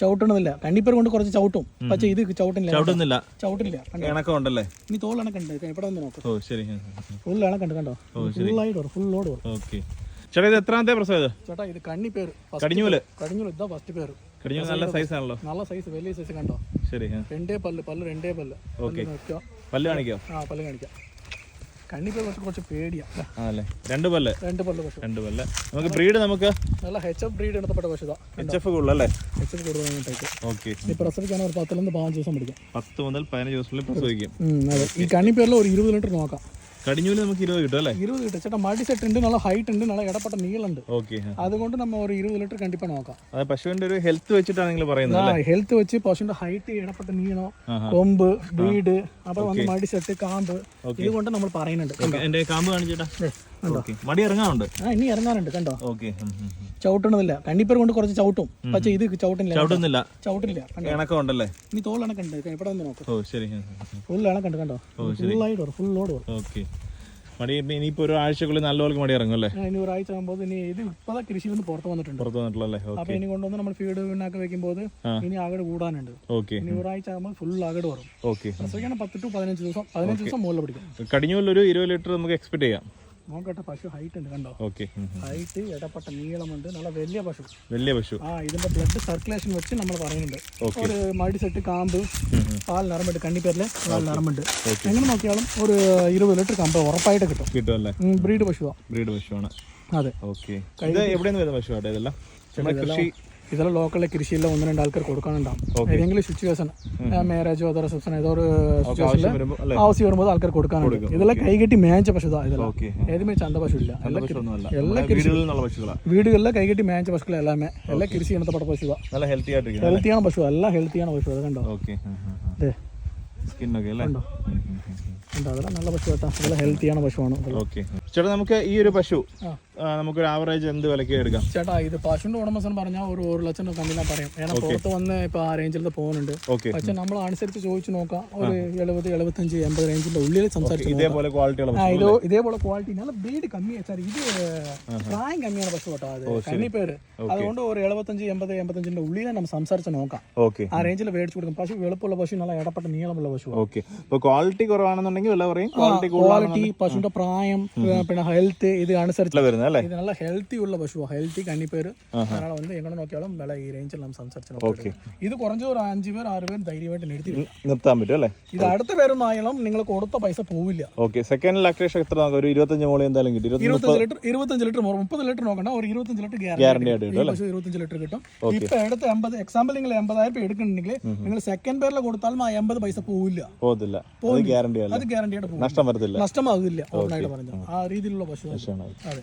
ചവിട്ടണമെന്നില്ല കണ്ണിപ്പേർ കൊണ്ട് കുറച്ച് ചവിട്ടും. പക്ഷേ ഇത് ചവിട്ടില്ല ചവിട്ടുന്നില്ല. ചവിട്ടില്ല. ഇണക്കമുണ്ടല്ലേ ഇനി തോൾ എവിടെ ഇവിടെ ഒന്ന് നോക്കും. ഓ ശരി ഫുൾ ഇണക്കുണ്ട് കണ്ടോ ഫുള്ളായിട്ട് വരും ഫുൾ ലോഡ് വരും ഓക്കെ. ചേട്ടാ ഇത് എത്രാമത്തെ പ്രസവം ഇത്? ചേട്ടാ ഇത് കണ്ണിപ്പേർ കടിഞ്ഞൂൽ. കടിഞ്ഞൂൽ. ഇതാ ഫസ്റ്റ് പേര്. കടിഞ്ഞൂൽ നല്ല സൈസ് ആണല്ലോ. നല്ല സൈസ് വലിയ സൈസ് കണ്ടോ? ശരി രണ്ടേ പല്ല് പല്ല് രണ്ടേ പല്ല്. ഓക്കെ. പല്ല് കാണിക്കോ? ആ പല്ല് കാണിക്കാം. കണ്ണിപ്പേർ കുറച്ച് കുറച്ച് പേടിയാ. ദാ, ആണല്ലേ? രണ്ട് പല്ല്? രണ്ട് പല്ല് പശു. രണ്ട് പല്ല്. നമുക്ക് ബ്രീഡ് നമുക്ക്? നല്ല എച്ച് എഫ് ബ്രീഡ് എടുത്തപ്പെട്ട പശുതാ. എച്ച് എഫ് കൂടുതലല്ലേ? എച്ച് എഫ് കൂടുതലായിട്ടേക്ക് ഓക്കെ ഈ പ്രസവിക്കാൻ ഒരു പത്തിലൊന്ന് പതിനഞ്ച് ദിവസം പിടിക്കും. പത്ത് മുതൽ പതിനഞ്ച് ദിവസത്തിനുള്ളിൽ പ്രസവിക്കും. ഉം, അതെ. ഈ കണ്ണിപ്പേരിൽ ഒരു ഇരുപത് ലിറ്റർ നോക്കാം. കടിഞ്ഞൂൽ നമുക്ക് ഇരുപത് കിട്ടും അല്ലേ? ഇരുപത് ലിറ്റർ ചേട്ടാ മടി സെറ്റ് ഉണ്ട് നല്ല ഹൈറ്റ് ഉണ്ട് നല്ല ഇടപെട്ട നീളുണ്ട് ഓക്കെ അതുകൊണ്ട് നമ്മൾ ഒരു ഇരുപത് ലിറ്റർ കണ്ടിപ്പാ നോക്കാം. അത് പശുവിന്റെ ഒരു ഹെൽത്ത് വെച്ചിട്ടാണ് നിങ്ങൾ പറയുന്നത് ആ ഹെൽത്ത് വെച്ച് പശുവിന്റെ ഹൈറ്റ് ഇടപെട്ട നീളോ. കൊമ്പ് വീട് അപ്പൊ വന്ന് മടി സെറ്റ് കാമ്പ് ഇതുകൊണ്ട് നമ്മൾ പറയുന്നുണ്ട്. എന്റെ കാമ്പ് കാണിച്ചേട്ടാ. മടി ഇറങ്ങാറുണ്ട് ആ ഇനി ഇറങ്ങാനുണ്ട് കണ്ടോ? ഓക്കെ ചവിട്ടണമെന്നില്ല കണ്ണിപ്പേർ കൊണ്ട് കുറച്ച് ചവിട്ടും. പക്ഷേ ഇത് ചവിട്ടില്ല. ചവിട്ടുന്നില്ല. ചവിട്ടില്ല കണ്ടോ? ഇണക്കം ഉണ്ടല്ലേ? ഇനി തോൾ ഇണക്കുണ്ട് ഇവിടെ വന്ന് നോക്കാം? ഓ ശരി. ഫുൾ ഇണക്കുണ്ട് കണ്ടോ? ഫുള്ളായിട്ട് വരും ഫുൾ ലോഡ് വരും. ഓക്കെ മടി ഇനിയിപ്പോ ഒരു ആഴ്ചക്കുള്ളിൽ നല്ലപോലെ മടി ഇറങ്ങും അല്ലേ? ഇനി ഒരാഴ്ച ആകുമ്പോൾ ഇനി ഇത് ഇപ്പൊ കൃഷിയിൽ നിന്ന് പുറത്ത് വന്നിട്ടുണ്ട്. പുറത്ത് വന്നിട്ടുള്ളല്ലേ അപ്പൊ ഇനി കൊണ്ടുവന്ന് നമ്മൾ ഫീഡ് പിണ്ണാക്ക് വെക്കുമ്പോൾ. ഇനി ആകട് കൂടാനുണ്ട്. ഓക്കെ ഇനി ഒരാഴ്ച ആകുമ്പോൾ ഫുൾ ആകട് വരും. ഓക്കെ പത്ത് ടു പതിനഞ്ച് ദിവസം പതിനഞ്ച് ദിവസം മുകളിൽ പിടിക്കും. കടിഞ്ഞൂലൊരു ഇരുപത് ലിറ്റർ നമുക്ക് എക്സ്പെക്ട് ചെയ്യാം. നോക്കട്ടെ പശു ഹൈറ്റ് ഉണ്ട് കണ്ടോ? ഓക്കെ ഹൈറ്റ് ഇടപെട്ട നീളമുണ്ട്. നല്ല വലിയ പശു. വലിയ പശു. ആ ഇതിന്റെ ബ്ലഡ് സർക്കുലേഷൻ വെച്ച് നമ്മൾ പറയുന്നുണ്ട്. ഒരു മടി സെറ്റ് കാമ്പ് പാൽ നറമ്പുണ്ട് കണ്ണിപ്പേരിലെ പാൽ നറമ്പുണ്ട്. എങ്ങനെ നോക്കിയാലും ഒരു ഇരുപത് ലിറ്റർ കാമ്പ് ഉറപ്പായിട്ട് കിട്ടും. കിട്ടും അല്ലേ ബ്രീഡ് പശുവാ. ബ്രീഡ് പശുവാണ്. അതെ. ഓക്കെ ഇത് എവിടെയാണ് വരുന്ന പശു ആട്ടെ ഇതെല്ലാം കൃഷി ഇതെല്ലാം ലോക്കലിലെ കൃഷിയെല്ലാം ഒന്ന് രണ്ട് ആൾക്കാർ കൊടുക്കാനുണ്ടാവും. ഏതെങ്കിലും സിറ്റുവേഷൻ മാരേജോ അതോ റിസപ്ഷൻ ഏതോ ഒരു സിറ്റുവേഷനിൽ ആവശ്യം വരുമ്പോൾ ആൾക്കാർ കൊടുക്കാനുണ്ട്. ഇതെല്ലാം കൈകെട്ടി മേഞ്ഞ പശു ഇതെല്ലാം. ഏതുമേ ചന്ത പശു ഇല്ല എല്ലാ വീടുകളിലെ കൈകെട്ടി മേഞ്ഞ പശുക്കൾ എല്ലാമേ. എല്ലാ കൃഷി പശുവാ. ഹെൽത്തി ആയിട്ടിരിക്കുന്നത് ഹെൽത്തിയാണ് പശു എല്ലാം ഹെൽത്തിയാണ് പശു അത് കണ്ടോ? സ്കിന്നൊക്കെ അല്ലേ? അതെല്ലാം നല്ല പശു കേട്ടോ അതെല്ലാം ഹെൽത്തിയാണ് പശുവാണ്. ചേട്ടാ നമുക്ക് ഈ ഒരു പശു നമുക്കൊരു ആവറേജ് എന്ത് വിലക്ക് എടുക്കാം? ചേട്ടാ ഇത് പശുവിന്റെ ഉടമസ്ഥൻ പറഞ്ഞാൽ ഒരു ഒരു ലക്ഷം കണ്ടില്ല പറയാം. ഏன்னா പുറത്ത് വന്ന് ഇപ്പൊ ആ റേഞ്ചിൽ പോകുന്നുണ്ട്. പക്ഷെ നമ്മൾ അനുസരിച്ച് ചോദിച്ചു നോക്കാം. ഒരു എഴുപത് എഴുപത്തഞ്ച് എൺപത് റേഞ്ചിന്റെ ഉള്ളിൽ സംസാരിച്ചു ഇതേപോലെ ക്വാളിറ്റി ഇതേപോലെ ക്വാളിറ്റി നല്ല ബ്രീഡ് കമ്മിയാ സാർ ഇത് പ്രായം കമ്മിയാണ് പശു കേട്ടോ അത്. പേര് അതുകൊണ്ട് ഒരു എഴുപത്തഞ്ച് എൺപത് എൺപത്തഞ്ചിന്റെ ഉള്ളിൽ നമ്മൾ സംസാരിച്ച് നോക്കാം. ആ റേഞ്ചിൽ മേടിച്ചു കൊടുക്കും. പശു വെളുപ്പുള്ള പശു നല്ല ഇടപെട്ട നീളമുള്ള പശു ഓക്കെ ഇപ്പൊ ക്വാളിറ്റി കുറവാണെന്നുണ്ടെങ്കിൽ വില പറയും. ക്വാളിറ്റി പശുവിന്റെ പ്രായം പിന്നെ ഹെൽത്ത് ഇത് അനുസരിച്ച് വരുന്നത്. അല്ലേ ഇത് നല്ല ഹെൽത്തി ഉള്ള പശു ഹെൽത്തി കണ്ണിപ്പേര് அதனால வந்து എങ്ങനെ നോക്കിയാലും വില ഈ റേഞ്ചിൽ നാം സംസാരിച്ച് നോക്കാം ഇത് കുറഞ്ഞ ഒരു അഞ്ച് പേർ ആറ് പേർ ധൈര്യമായിട്ട് നിർത്തി വിടാം. നിർത്താൻ പറ്റും അല്ലേ ഇത് അടുത്ത പേരൊന്നായാലും നിങ്ങൾ കൊടുത്ത പൈസ പോവില്ല ഓക്കെ സെക്കൻഡ് ലാക്ടേഷൻ എത്ര നോക്കാം ഒരു ഇരുപത്തഞ്ച് മോളി എന്തായാലും കിട്ടും ഇരുപത്തി ഇരുപത്തഞ്ച് ലിറ്റർ ഇരുപത്തഞ്ച് ലിറ്റർ മുപ്പത് ലിറ്റർ നോക്കണ്ട ഒരു ഇരുപത്തഞ്ച് ലിറ്റർ ഗ്യാരണ്ടി ഗ്യാരണ്ടി ആയിട്ട് കിട്ടും ഈ പശു ഇരുപത്തഞ്ച് ലിറ്റർ കിട്ടും ഇപ്പൊ എടുത്ത് എൺപത് എക്സാമ്പിൾ നിങ്ങൾ എൺപതായിരം രൂപ എടുക്കുന്നുണ്ടെങ്കിൽ നിങ്ങൾ സെക്കൻഡ് പേരിൽ കൊടുത്താലും ആ എൺപത് പൈസ പോവില്ല പോകത്തില്ല അത് ഗ്യാരണ്ടി അല്ല അത് ഗ്യാരണ്ടി ആയിട്ട് പോകും നഷ്ടം വരത്തില്ല നഷ്ടമാകില്ല ഓർമ്മയായിട്ട് പറഞ്ഞു ആ രീതിയിലുള്ള പശു പശുവാണ് അത്. അതെ